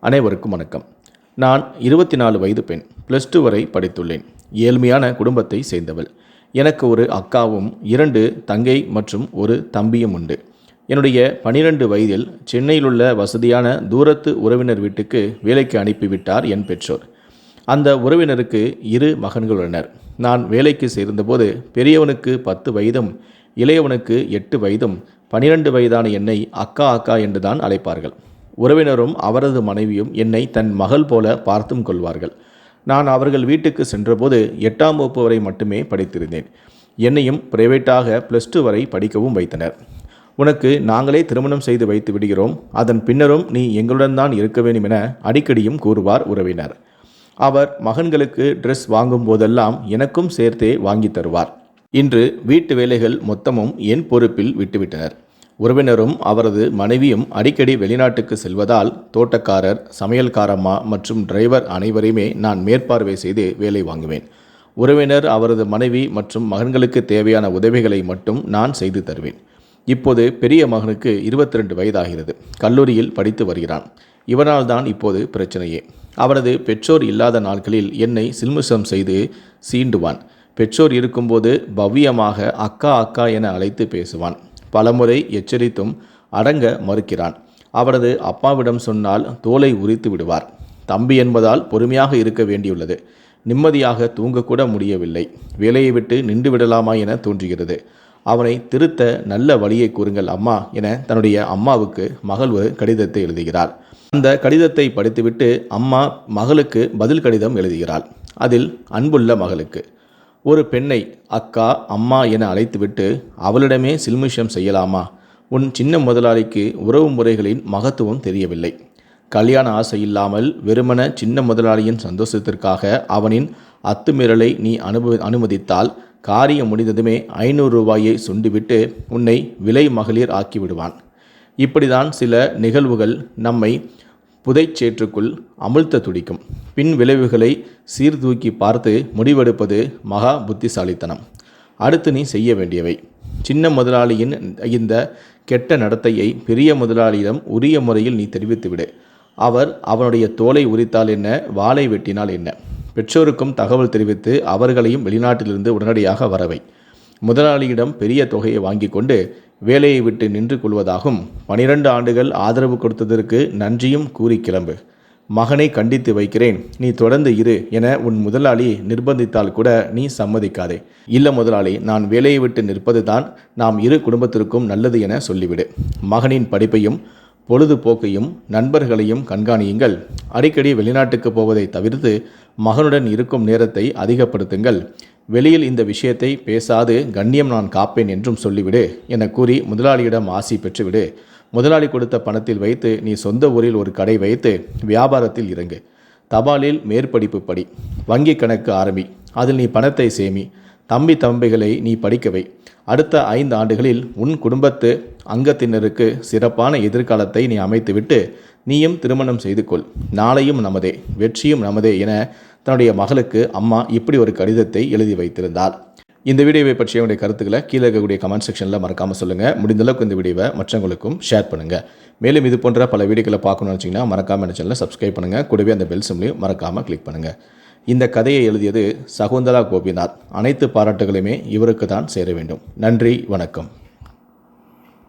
அனைவருக்கும் வணக்கம். நான் இருபத்தி நாலு வயது பெண் ப்ளஸ் டூ வரை படித்துள்ளேன். ஏழ்மையான குடும்பத்தை சேர்ந்தவள். எனக்கு ஒரு அக்காவும் இரண்டு தங்கை மற்றும் ஒரு தம்பியும் உண்டு. என்னுடைய பனிரெண்டு வயதில் சென்னையிலுள்ள வசதியான தூரத்து உறவினர் வீட்டுக்கு வேலைக்கு அனுப்பிவிட்டார் என் பெற்றோர். அந்த உறவினருக்கு இரு மகன்கள் உள்ளனர். நான் வேலைக்கு சேர்ந்தபோது பெரியவனுக்கு பத்து வயதும் இளையவனுக்கு எட்டு வயதும் பனிரெண்டு வயதான என்னை அக்கா அக்கா என்றுதான் அழைப்பார்கள். உறவினரும் அவரது மனைவியும் என்னை தன் மகள் போல பார்த்தும் கொள்வார்கள். நான் அவர்கள் வீட்டுக்கு சென்றபோது எட்டாம் வகுப்பு வரை மட்டுமே படித்திருந்தேன். என்னையும் பிரைவேட்டாக ப்ளஸ் டூ வரை படிக்கவும் வைத்தனர். உனக்கு நாங்களே திருமணம் செய்து வைத்து விடுகிறோம். அதன் பின்னரும் நீ எங்களுடன் தான் இருக்க வேண்டும் என அடிக்கடியும் கூறுவார் உறவினர். அவர் மகன்களுக்கு ட்ரெஸ் வாங்கும் போதெல்லாம் எனக்கும் சேர்த்தே வாங்கி தருவார். இன்று வீட்டு வேலைகள் மொத்தமும் என் பொறுப்பில் விட்டுவிட்டனர். உறவினரும் அவரது மனைவியும் அடிக்கடி வெளிநாட்டுக்கு செல்வதால் தோட்டக்காரர் சமையல்காரம்மா மற்றும் டிரைவர் அனைவரையுமே நான் மேற்பார்வை செய்து வேலை வாங்குவேன். உறவினர் அவரது மனைவி மற்றும் மகன்களுக்கு தேவையான உதவிகளை மட்டும் நான் செய்து தருவேன். இப்போது பெரிய மகனுக்கு இருபத்தி ரெண்டு வயதாகிறது. கல்லூரியில் படித்து வருகிறான். இவனால் தான் இப்போது பிரச்சனையே. அவரது பெற்றோர் இல்லாத நாட்களில் என்னை சில்முசம் செய்து சீண்டுவான். பெற்றோர் இருக்கும்போது பவ்யமாக அக்கா அக்கா என அழைத்து பேசுவான். பலமுறை எச்சரித்தும் அடங்க மறுக்கிறான். அவரது அப்பாவிடம் சொன்னால் தோலை உரித்து விடுவார். தம்பி என்பதால் பொறுமையாக இருக்க வேண்டியுள்ளது. நிம்மதியாக தூங்கக்கூட முடியவில்லை. வேலையை விட்டு நின்று விடலாமா என தோன்றுகிறது. அவனை திருத்த நல்ல வழியை கூறுங்கள் அம்மா என தன்னுடைய அம்மாவுக்கு மகள் ஒரு கடிதத்தை எழுதுகிறார் அந்த கடிதத்தை படித்துவிட்டு அம்மா மகளுக்கு பதில் கடிதம் எழுதுகிறாள். அதில் அன்புள்ள மகளுக்கு. ஒரு பெண்ணை அக்கா அம்மா என அழைத்துவிட்டு அவளிடமே சில்மிஷம் செய்யலாமா? உன் சின்ன முதலாளிக்கு உறவு முறைகளின் மகத்துவம் தெரியவில்லை. கல்யாண ஆசை இல்லாமல் வெறுமன சின்ன முதலாளியின் சந்தோஷத்திற்காக அவனின் அத்துமீறலை நீ அனுப அனுமதித்தால் காரியம் முடிந்ததுமே ஐநூறு ரூபாயை சுண்டிவிட்டு உன்னை விலை மகளிர் ஆக்கிவிடுவான். இப்படிதான் சில நிகழ்வுகள் நம்மை புதைச்சேற்றுக்குள் அமிழ்த்த துடிக்கும். பின் விளைவுகளை சீர்தூக்கி பார்த்து முடிவெடுப்பது மகா புத்திசாலித்தனம். அடுத்து நீ செய்ய வேண்டியவை. சின்ன முதலாளியின் இந்த கெட்ட நடத்தையை பெரிய முதலாளியிடம் உரிய முறையில் நீ தெரிவித்துவிடு அவர் அவனுடைய தோலை உரித்தால் என்ன வாளை வெட்டினால் என்ன? பெற்றோருக்கும் தகவல் தெரிவித்து அவர்களையும் வெளிநாட்டிலிருந்து உடனடியாக வரவை. முதலாளியிடம் பெரிய தொகையை வாங்கி கொண்டு வேலையை விட்டு நின்று கொள்வதாகும். பனிரெண்டு ஆண்டுகள் ஆதரவு கொடுத்ததற்கு நன்றியும் கூறி கிளம்பு. மகனை கண்டித்து வைக்கிறேன். நீ தொடர்ந்து இரு என உன் முதலாளி நிர்பந்தித்தால் கூட நீ சம்மதிக்காதே. இல்லை முதலாளி நான் வேலையை விட்டு நிற்பது தான் நாம் இரு குடும்பத்திற்கும் நல்லது என சொல்லிவிடு. மகனின் படிப்பையும் பொழுதுபோக்கையும் நண்பர்களையும் கண்காணியுங்கள். அடிக்கடி வெளிநாட்டுக்கு போவதை தவிர்த்து மகனுடன் இருக்கும் நேரத்தை அதிகப்படுத்துங்கள். வெளியில் இந்த விஷயத்தை பேசாது கண்ணியம் நான் காப்பேன் என்றும் சொல்லிவிடு என கூறி முதலாளியிடம் ஆசி பெற்றுவிடு. முதலாளி கொடுத்த பணத்தில் வைத்து நீ சொந்த ஊரில் ஒரு கடை வைத்து வியாபாரத்தில் இறங்கு. தபாலில் மேற்படிப்பு படி. வங்கி கணக்கு ஆரம்பி. அதில் நீ பணத்தை சேமி. தம்பி தம்பிகளை நீ படிக்கவை அடுத்த ஐந்து ஆண்டுகளில் உன் குடும்பத்து அங்கத்தினருக்கு சிறப்பான எதிர்காலத்தை நீ அமைத்துவிட்டு நீயும் திருமணம் செய்து கொள். நாளையும் நமதே. வெற்றியும் நமதே என தன்னுடைய மகளுக்கு அம்மா இப்படி ஒரு கடிதத்தை எழுதி வைத்திருந்தார். இந்த வீடியோவை பற்றிய உங்களுடைய கருத்துக்களை கீழே இருக்கக்கூடிய கமெண்ட் செக்ஷனில் மறக்காமல் சொல்லுங்கள் முடிந்தளவுக்கு இந்த வீடியோவை மற்றவங்களுக்கும் ஷேர் பண்ணுங்கள் மேலும் இது போன்ற பல வீடியோக்களை பார்க்கணும்னு வச்சிங்கன்னா மறக்காமல் இந்த சேனலில் சப்ஸ்கிரைப் பண்ணுங்கள் கூடவே அந்த பெல் சிம்லையும் மறக்காமல் கிளிக் பண்ணுங்கள் இந்த கதையை எழுதியது சகுந்தலா கோபிநாத். அனைத்து பாராட்டுகளையுமே இவருக்கு தான் சேர வேண்டும். நன்றி வணக்கம்.